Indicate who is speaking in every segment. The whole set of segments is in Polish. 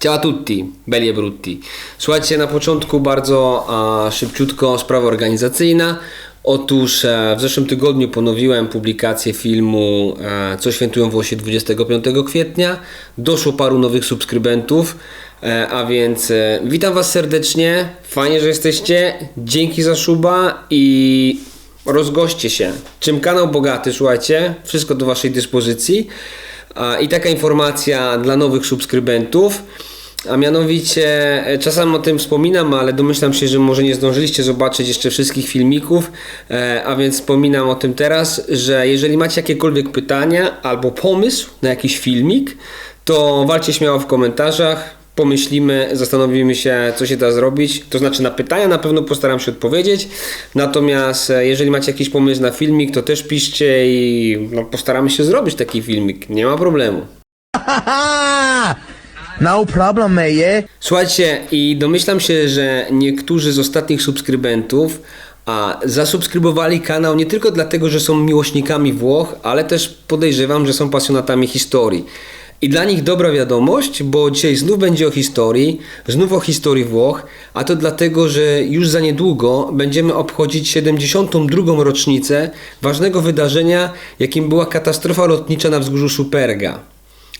Speaker 1: Ciao a tutti, belli e brutti. Słuchajcie, na początku bardzo a, szybciutko sprawa organizacyjna. Otóż e, w zeszłym tygodniu ponowiłem publikację filmu e, Co świętują Włosi 25 kwietnia. Doszło paru nowych subskrybentów, e, a więc witam Was serdecznie. Fajnie, że jesteście. Dzięki za szuba i rozgoście się. Czym kanał bogaty, słuchajcie, wszystko do Waszej dyspozycji. I taka informacja dla nowych subskrybentów. A mianowicie, e, czasem o tym wspominam, ale domyślam się, że może nie zdążyliście zobaczyć jeszcze wszystkich filmików, e, a więc wspominam o tym teraz, że jeżeli macie jakiekolwiek pytania albo pomysł na jakiś filmik, to walcie śmiało w komentarzach, pomyślimy, zastanowimy się, co się da zrobić. To znaczy na pytania na pewno postaram się odpowiedzieć, natomiast e, jeżeli macie jakiś pomysł na filmik, to też piszcie i no, postaramy się zrobić taki filmik, nie ma problemu.
Speaker 2: no problem, mate?
Speaker 1: Słuchajcie, i domyślam się, że niektórzy z ostatnich subskrybentów a zasubskrybowali kanał nie tylko dlatego, że są miłośnikami Włoch, ale też podejrzewam, że są pasjonatami historii. I dla nich dobra wiadomość, bo dzisiaj znów będzie o historii, znów o historii Włoch, a to dlatego, że już za niedługo będziemy obchodzić 72. rocznicę ważnego wydarzenia, jakim była katastrofa lotnicza na wzgórzu Superga.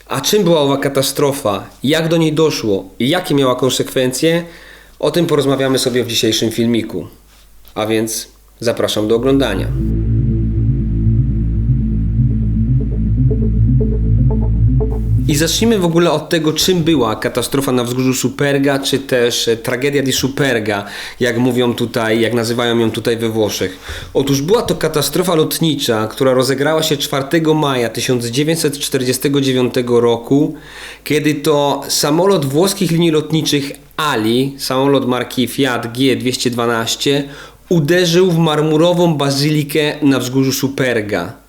Speaker 1: A czym była owa katastrofa? Jak do niej doszło? I jakie miała konsekwencje? O tym porozmawiamy sobie w dzisiejszym filmiku. A więc zapraszam do oglądania. I zacznijmy w ogóle od tego, czym była katastrofa na wzgórzu Superga, czy też e, tragedia di Superga, jak mówią tutaj, jak nazywają ją tutaj we Włoszech. Otóż była to katastrofa lotnicza, która rozegrała się 4 maja 1949 roku, kiedy to samolot włoskich linii lotniczych Ali, samolot marki Fiat G212, uderzył w marmurową bazylikę na wzgórzu Superga.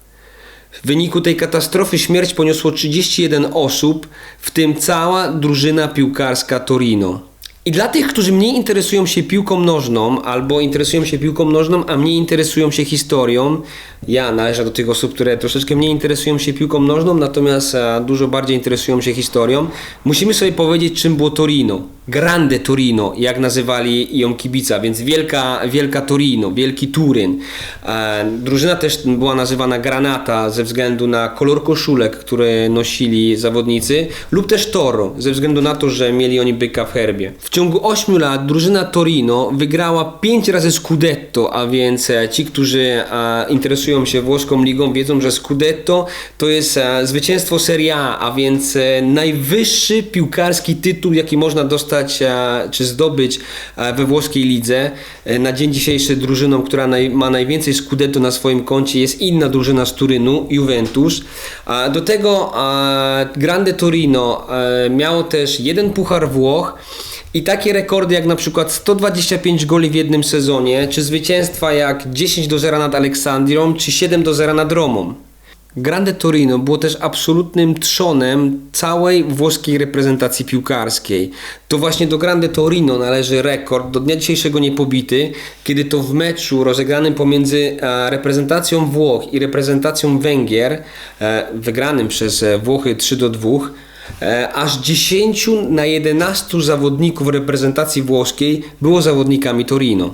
Speaker 1: W wyniku tej katastrofy śmierć poniosło 31 osób, w tym cała drużyna piłkarska Torino. I dla tych, którzy mniej interesują się piłką nożną, albo interesują się piłką nożną, a mniej interesują się historią, ja należę do tych osób, które troszeczkę mniej interesują się piłką nożną, natomiast e, dużo bardziej interesują się historią, musimy sobie powiedzieć, czym było Torino. Grande Torino, jak nazywali ją kibica, więc wielka, wielka Torino, wielki Turyn. E, drużyna też była nazywana Granata ze względu na kolor koszulek, które nosili zawodnicy, lub też Toro, ze względu na to, że mieli oni byka w herbie. W ciągu 8 lat drużyna Torino wygrała 5 razy Scudetto, a więc e, ci, którzy e, interesują się włoską ligą, wiedzą, że Scudetto to jest zwycięstwo Serie A, a więc najwyższy piłkarski tytuł, jaki można dostać e, czy zdobyć e, we włoskiej lidze. E, Na dzień dzisiejszy drużyną, która ma najwięcej Scudetto na swoim koncie jest inna drużyna z Turynu, Juventus. Do tego Grande Torino miało też jeden puchar Włoch. I takie rekordy jak na przykład 125 goli w jednym sezonie, czy zwycięstwa jak 10 do 0 nad Aleksandrią, czy 7 do 0 nad Romą. Grande Torino było też absolutnym trzonem całej włoskiej reprezentacji piłkarskiej. To właśnie do Grande Torino należy rekord, do dnia dzisiejszego niepobity, kiedy to w meczu rozegranym pomiędzy e, reprezentacją Włoch i reprezentacją Węgier, e, wygranym przez e, Włochy 3 do 2, E, aż 10 na 11 zawodników reprezentacji włoskiej było zawodnikami Torino.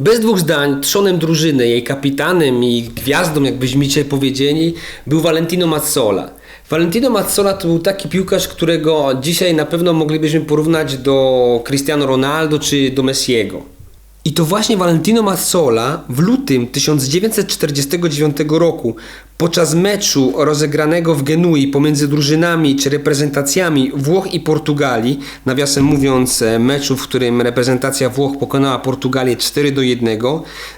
Speaker 1: Bez dwóch zdań, trzonem drużyny, jej kapitanem i gwiazdą, jakbyśmy dzisiaj powiedzieli, był Valentino Mazzola. Valentino Mazzola to był taki piłkarz, którego dzisiaj na pewno moglibyśmy porównać do Cristiano Ronaldo czy do Messiego. I to właśnie Valentino Mazzola w lutym 1949 roku podczas meczu rozegranego w Genui pomiędzy drużynami czy reprezentacjami Włoch i Portugalii, nawiasem mówiąc e, meczu, w którym reprezentacja Włoch pokonała Portugalię 4 do 1,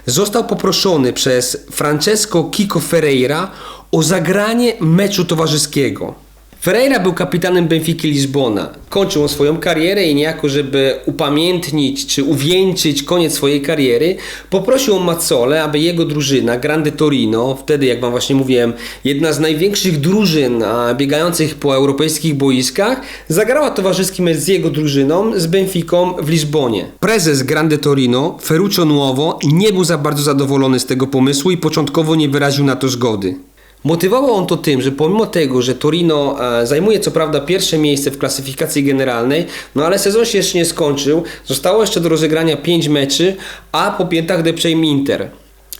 Speaker 1: został poproszony przez Francesco Kiko Ferreira o zagranie meczu towarzyskiego. Ferreira był kapitanem Benfiki Lizbona. Kończył on swoją karierę i niejako, żeby upamiętnić czy uwieńczyć koniec swojej kariery, poprosił Mazzole, aby jego drużyna, Grande Torino, wtedy, jak wam właśnie mówiłem, jedna z największych drużyn biegających po europejskich boiskach, zagrała towarzyski mecz z jego drużyną, z Benfiką w Lizbonie. Prezes Grande Torino, Ferruccio Nuovo, nie był za bardzo zadowolony z tego pomysłu i początkowo nie wyraził na to zgody. Motywował on to tym, że pomimo tego, że Torino e, zajmuje co prawda pierwsze miejsce w klasyfikacji generalnej, no ale sezon się jeszcze nie skończył, zostało jeszcze do rozegrania 5 meczy, a po piętach depcze im Inter.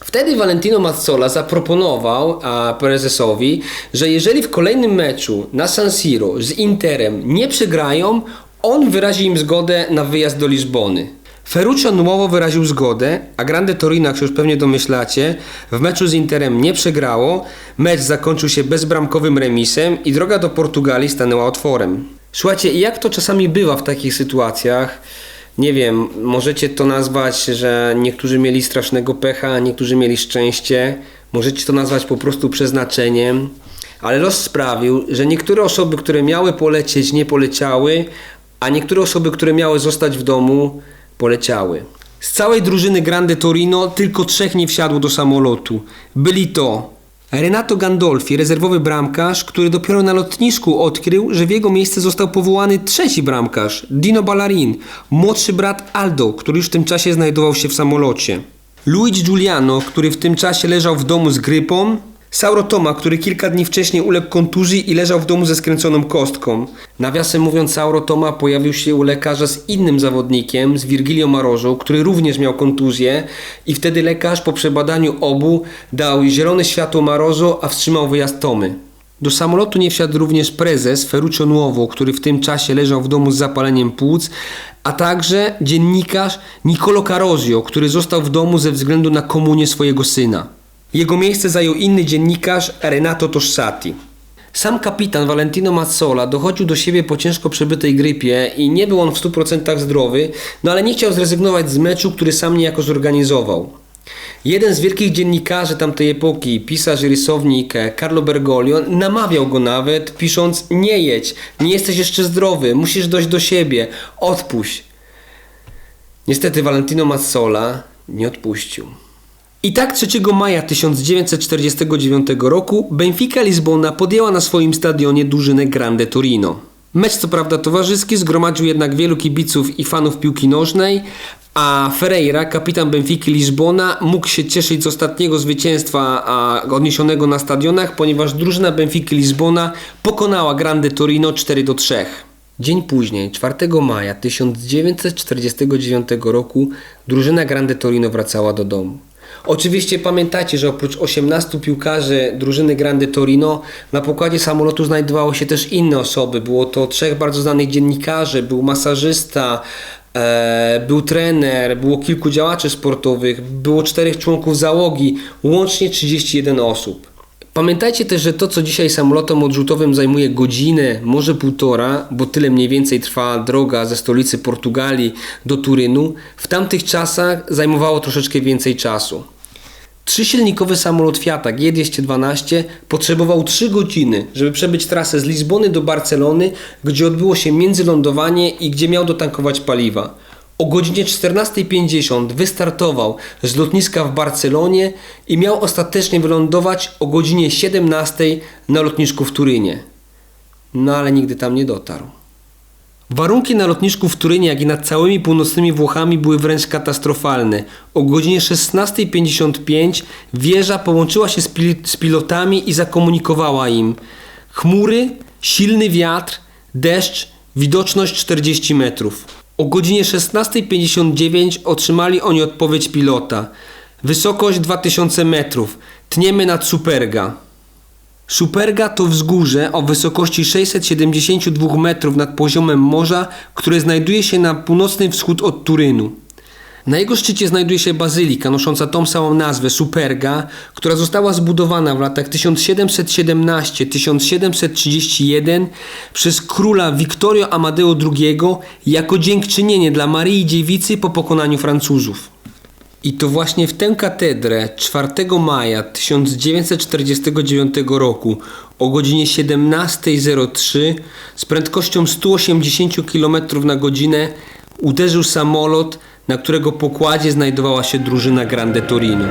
Speaker 1: Wtedy Valentino Mazzola zaproponował a, prezesowi, że jeżeli w kolejnym meczu na San Siro z Interem nie przegrają, on wyrazi im zgodę na wyjazd do Lizbony. Ferruccio Nuovo wyraził zgodę, a Grande Torino, jak już pewnie domyślacie, w meczu z Interem nie przegrało, mecz zakończył się bezbramkowym remisem i droga do Portugalii stanęła otworem. Słuchajcie, jak to czasami bywa w takich sytuacjach, nie wiem, możecie to nazwać, że niektórzy mieli strasznego pecha, niektórzy mieli szczęście. Możecie to nazwać po prostu przeznaczeniem. Ale los sprawił, że niektóre osoby, które miały polecieć, nie poleciały, a niektóre osoby, które miały zostać w domu, poleciały. Z całej drużyny Grande Torino tylko trzech nie wsiadło do samolotu. Byli to Renato Gandolfi, rezerwowy bramkarz, który dopiero na lotnisku odkrył, że w jego miejsce został powołany trzeci bramkarz, Dino Ballarin, młodszy brat Aldo, który już w tym czasie znajdował się w samolocie. Luigi Giuliano, który w tym czasie leżał w domu z grypą, Sauro Toma, który kilka dni wcześniej uległ kontuzji i leżał w domu ze skręconą kostką. Nawiasem mówiąc, Sauro Toma pojawił się u lekarza z innym zawodnikiem, z Virgilio Marozo, który również miał kontuzję i wtedy lekarz po przebadaniu obu dał zielone światło Marozo, a wstrzymał wyjazd Tomy. Do samolotu nie wsiadł również prezes Ferruccio Nuovo, który w tym czasie leżał w domu z zapaleniem płuc, a także dziennikarz Nicolo Carozio, który został w domu ze względu na komunię swojego syna. Jego miejsce zajął inny dziennikarz Renato Tossati. Sam kapitan Valentino Mazzola dochodził do siebie po ciężko przebytej grypie i nie był on w 100% zdrowy, no ale nie chciał zrezygnować z meczu, który sam niejako zorganizował. Jeden z wielkich dziennikarzy tamtej epoki, pisarz i rysownik Carlo Bergoglio, namawiał go nawet, pisząc: Nie jedź, nie jesteś jeszcze zdrowy, musisz dojść do siebie, odpuść. Niestety Valentino Mazzola nie odpuścił. I tak 3 maja 1949 roku Benfica Lizbona podjęła na swoim stadionie drużynę Grande Torino. Mecz co prawda towarzyski zgromadził jednak wielu kibiców i fanów piłki nożnej, a Ferreira, kapitan Benfiki Lizbona, mógł się cieszyć z ostatniego zwycięstwa odniesionego na stadionach, ponieważ drużyna Benfiki Lizbona pokonała Grande Torino 4 do 3. Dzień później, 4 maja 1949 roku, drużyna Grande Torino wracała do domu. Oczywiście pamiętajcie, że oprócz 18 piłkarzy drużyny Grande Torino na pokładzie samolotu znajdowało się też inne osoby. Było to trzech bardzo znanych dziennikarzy, był masażysta, e, był trener, było kilku działaczy sportowych, było czterech członków załogi, łącznie 31 osób. Pamiętajcie też, że to co dzisiaj samolotem odrzutowym zajmuje godzinę, może półtora, bo tyle mniej więcej trwa droga ze stolicy Portugalii do Turynu, w tamtych czasach zajmowało troszeczkę więcej czasu. Trzysilnikowy samolot Fiata G212 potrzebował 3 godziny, żeby przebyć trasę z Lizbony do Barcelony, gdzie odbyło się międzylądowanie i gdzie miał dotankować paliwa. O godzinie 14.50 wystartował z lotniska w Barcelonie i miał ostatecznie wylądować o godzinie 17.00 na lotnisku w Turynie. No ale nigdy tam nie dotarł. Warunki na lotnisku w Turynie, jak i nad całymi północnymi Włochami były wręcz katastrofalne. O godzinie 16.55 wieża połączyła się z, pil z pilotami i zakomunikowała im chmury, silny wiatr, deszcz, widoczność 40 metrów. O godzinie 16.59 otrzymali oni odpowiedź pilota. Wysokość 2000 metrów. Tniemy nad Superga. Superga to wzgórze o wysokości 672 metrów nad poziomem morza, które znajduje się na północny wschód od Turynu. Na jego szczycie znajduje się bazylika nosząca tą samą nazwę Superga, która została zbudowana w latach 1717-1731 przez króla Victorio Amadeo II jako dziękczynienie dla Maryi Dziewicy po pokonaniu Francuzów. I to właśnie w tę katedrę 4 maja 1949 roku o godzinie 17.03 z prędkością 180 km na godzinę uderzył samolot, na którego pokładzie znajdowała się drużyna Grande Torino.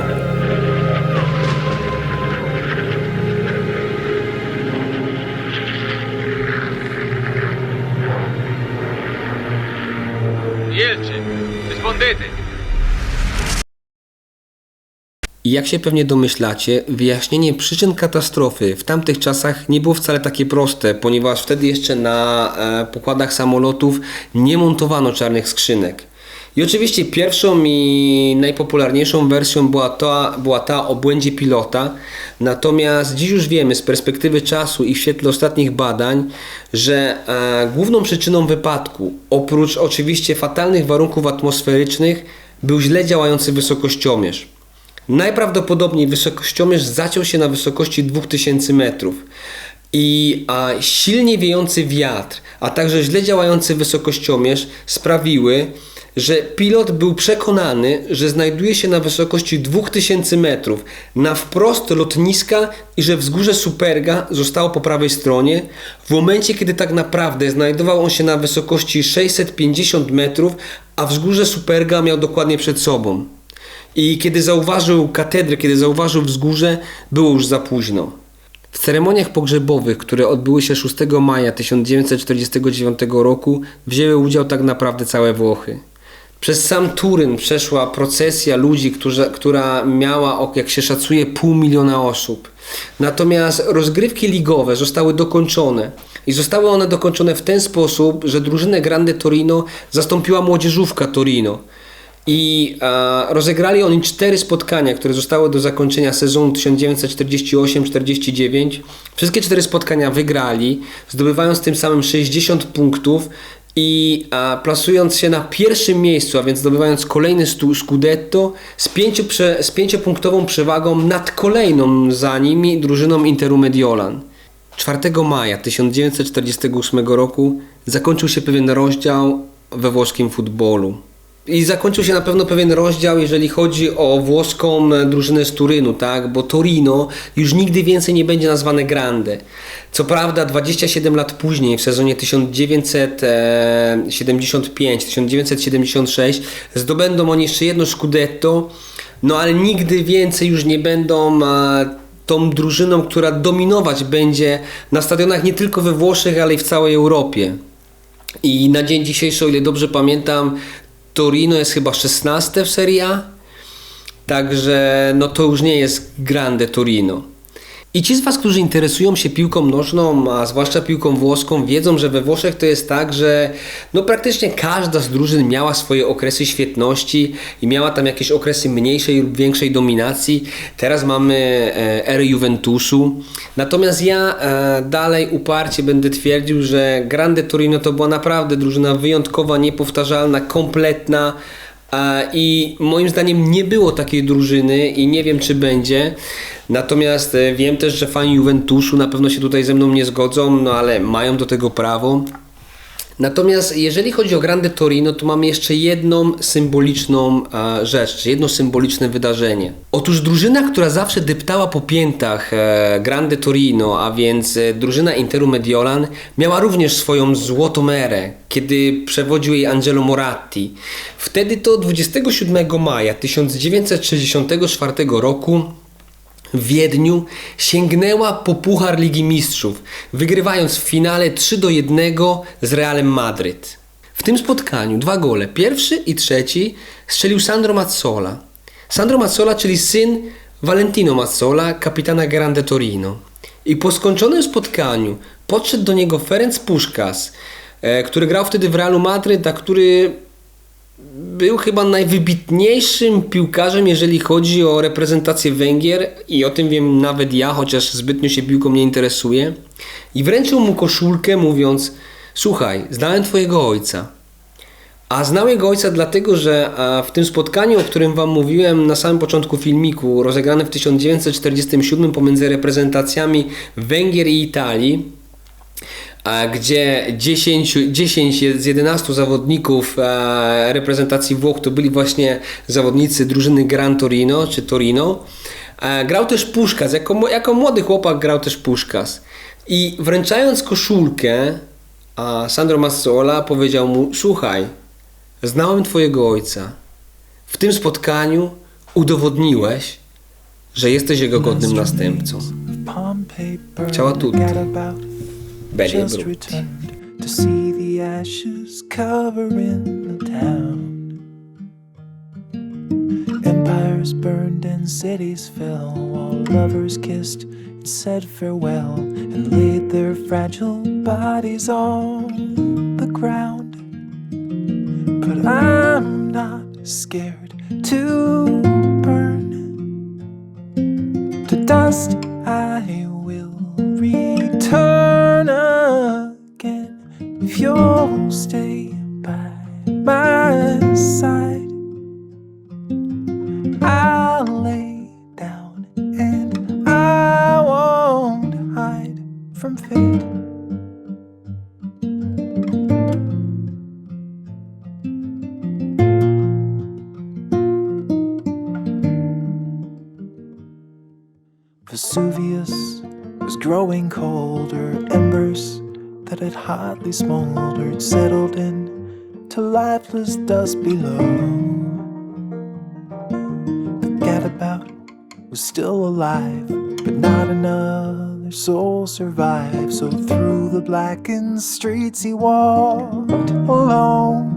Speaker 1: I jak się pewnie domyślacie, wyjaśnienie przyczyn katastrofy w tamtych czasach nie było wcale takie proste, ponieważ wtedy jeszcze na e, pokładach samolotów nie montowano czarnych skrzynek. I oczywiście pierwszą i najpopularniejszą wersją była ta, była ta o błędzie pilota, natomiast dziś już wiemy z perspektywy czasu i w świetle ostatnich badań, że e, główną przyczyną wypadku, oprócz oczywiście fatalnych warunków atmosferycznych, był źle działający wysokościomierz. Najprawdopodobniej wysokościomierz zaciął się na wysokości 2000 metrów i a, silnie wiejący wiatr, a także źle działający wysokościomierz sprawiły, że pilot był przekonany, że znajduje się na wysokości 2000 metrów na wprost lotniska i że wzgórze Superga zostało po prawej stronie, w momencie kiedy tak naprawdę znajdował on się na wysokości 650 metrów, a wzgórze Superga miał dokładnie przed sobą. I kiedy zauważył katedrę, kiedy zauważył wzgórze, było już za późno. W ceremoniach pogrzebowych, które odbyły się 6 maja 1949 roku, wzięły udział tak naprawdę całe Włochy. Przez sam Turyn przeszła procesja ludzi, którzy, która miała, jak się szacuje, pół miliona osób. Natomiast rozgrywki ligowe zostały dokończone. I zostały one dokończone w ten sposób, że drużynę Grande Torino zastąpiła młodzieżówka Torino. I rozegrali oni cztery spotkania, które zostały do zakończenia sezonu 1948-49. Wszystkie cztery spotkania wygrali, zdobywając tym samym 60 punktów i e, plasując się na pierwszym miejscu, a więc zdobywając kolejny stu, Scudetto z, pięciu prze, z pięciopunktową przewagą nad kolejną za nimi drużyną Interu Mediolan. 4 maja 1948 roku zakończył się pewien rozdział we włoskim futbolu. I zakończył się na pewno pewien rozdział, jeżeli chodzi o włoską e, drużynę z Turynu, tak? Bo Torino już nigdy więcej nie będzie nazwane Grande. Co prawda 27 lat później, w sezonie 1975-1976 zdobędą oni jeszcze jedno Scudetto, no ale nigdy więcej już nie będą e, tą drużyną, która dominować będzie na stadionach nie tylko we Włoszech, ale i w całej Europie. I na dzień dzisiejszy, o ile dobrze pamiętam, Torino jest chyba 16 w Serie A. Także no to już nie jest Grande Torino. I ci z Was, którzy interesują się piłką nożną, a zwłaszcza piłką włoską, wiedzą, że we Włoszech to jest tak, że no praktycznie każda z drużyn miała swoje okresy świetności i miała tam jakieś okresy mniejszej lub większej dominacji. Teraz mamy e, erę Juventusu. Natomiast ja e, dalej uparcie będę twierdził, że Grande Torino to była naprawdę drużyna wyjątkowa, niepowtarzalna, kompletna. I moim zdaniem nie było takiej drużyny i nie wiem czy będzie. Natomiast e, wiem też, że fani Juventusu na pewno się tutaj ze mną nie zgodzą, no ale mają do tego prawo. Natomiast jeżeli chodzi o Grande Torino, to mamy jeszcze jedną symboliczną e, rzecz, jedno symboliczne wydarzenie. Otóż drużyna, która zawsze deptała po piętach e, Grande Torino, a więc e, drużyna Interu Mediolan, miała również swoją złotą erę, kiedy przewodził jej Angelo Moratti. Wtedy to 27 maja 1964 roku w Wiedniu sięgnęła po Puchar Ligi Mistrzów, wygrywając w finale 3 do 1 z Realem Madryt. W tym spotkaniu dwa gole, pierwszy i trzeci, strzelił Sandro Mazzola. Sandro Mazzola, czyli syn Valentino Mazzola, kapitana Grande Torino. I po skończonym spotkaniu podszedł do niego Ferenc Puszkas, e, który grał wtedy w Realu Madryt, a który był chyba najwybitniejszym piłkarzem, jeżeli chodzi o reprezentację Węgier i o tym wiem nawet ja, chociaż zbytnio się piłką nie interesuję. I wręczył mu koszulkę mówiąc, słuchaj, znałem twojego ojca. A znał jego ojca dlatego, że w tym spotkaniu, o którym wam mówiłem na samym początku filmiku, rozegrane w 1947 pomiędzy reprezentacjami Węgier i Italii, gdzie 10, 10 z 11 zawodników e, reprezentacji Włoch to byli właśnie zawodnicy drużyny Gran Torino czy Torino. E, grał też Puszkas, jako, jako młody chłopak grał też Puszkas. I wręczając koszulkę, Sandro Mazzola powiedział mu: Słuchaj, znałem Twojego ojca. W tym spotkaniu udowodniłeś, że jesteś jego godnym następcą.
Speaker 3: Ciała tutti. Just returned to see the ashes covering the town. Empires burned and cities fell while lovers kissed and said farewell and laid their fragile bodies on the ground. But I'm not scared to burn to dust. Colder, embers that had hotly smoldered settled in to lifeless dust below. The gadabout was still alive, but not another soul survived. So through the blackened streets he walked alone.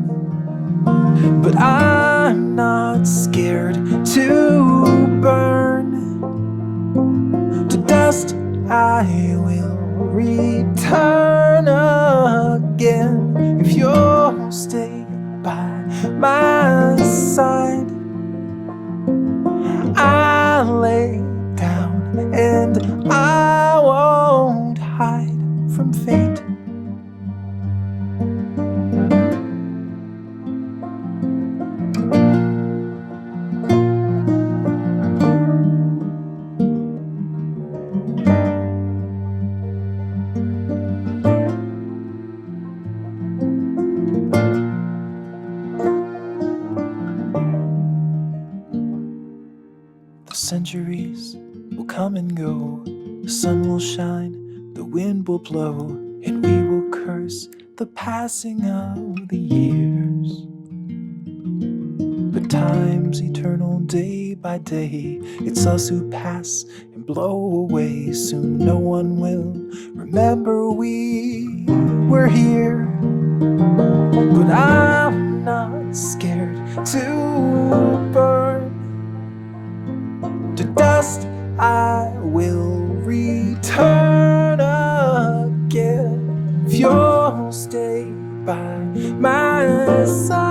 Speaker 3: But I'm not scared to burn I will return again if you'll stay by my side. Time's eternal day by day, it's us who pass and blow away. Soon no one will remember we were here. But I'm not scared to burn to dust I will return again if you'll stay by my side